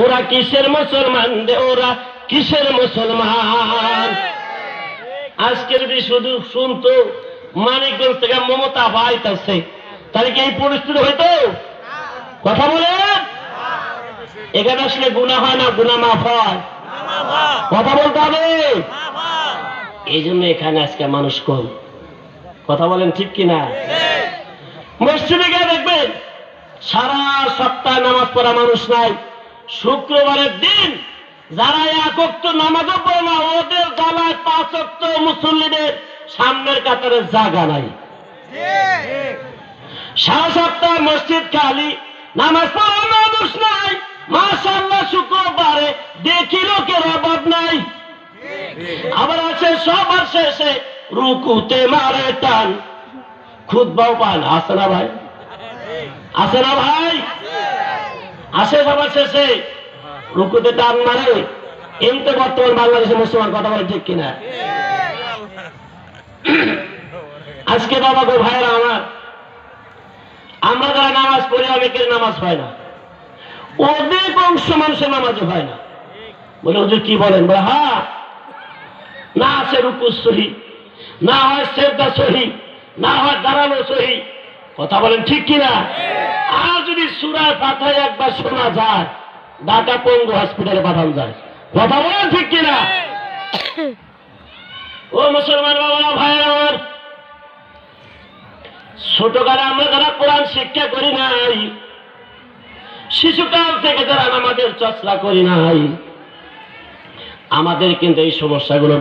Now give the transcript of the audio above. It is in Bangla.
ওরা কিসের মুসলমান রে ওরা কিসের মুসলমান? আজকে যদি শুধু শুনতো, মানিকগঞ্জ থেকে মমতা পাইতেছে তাহলে কি এই পরিস্থিতি হইতো? কথা বলেন। এখানে আসলে গুণা হয় না গুণা মাফ হয়। কথা বলতে হবে। এই জন্য এখানে আজকে মানুষ কম। কথা বলেন ঠিক কিনা? মসজিদে গিয়ে দেখবেন, সারা সপ্তাহ নামাজ পড়া মানুষ নাই। শুক্রবারের দিন যারা একক্ত নামাজও পড়ে না, ওদের জ্বালায় পাঁচ অক্ত মুসল্লিদের সামনের কাতারে জায়গা নাই। সারা সপ্তাহ মসজিদ খালি, নামাজ পড়া মানুষ নাই। মাসাল্লাহ শুক্রবারে দেখি লোকের অভাব নাই। আবার আছে সবার শেষে রুকুতে মারে টান। খুদবাও পান আসে না ভাই? আসে না ভাই? আসে সবার শেষে রুকুতে টান মারে এমতে বর্তমান বাংলাদেশের মুসলমান, কথা বলে ঠিক কিনা? আজকে বাবা গো ভাইরা আমার, আমরা যারা নামাজ পড়ি অনেকের নামাজ হয় না। অনেক অংশ মানুষের নামাজও হয় না। বলে, হুজুর, কি বলেন? বলে হ্যাঁ না আছে রুকু সহি, না হয় সেরদা সহি, না হয় দাঁড়ানো সহি। কথা বলেন ঠিক কিনা? আর যদি সুরায় পাঠায় একবার শোনা যায় ঢাকা পঙ্গু হসপিটালে পাঠানো যায়। কথা বলেন ঠিক কিনা? ও মুসলমান বাবা ভাইয়ের আমার ছোটকালে আমরা যারা কোরআন শিক্ষা করি নাই, শিশুকাল থেকে যারা আমাদের চর্চা করি নাই, আমাদের কিন্তু এই সমস্যাগুলো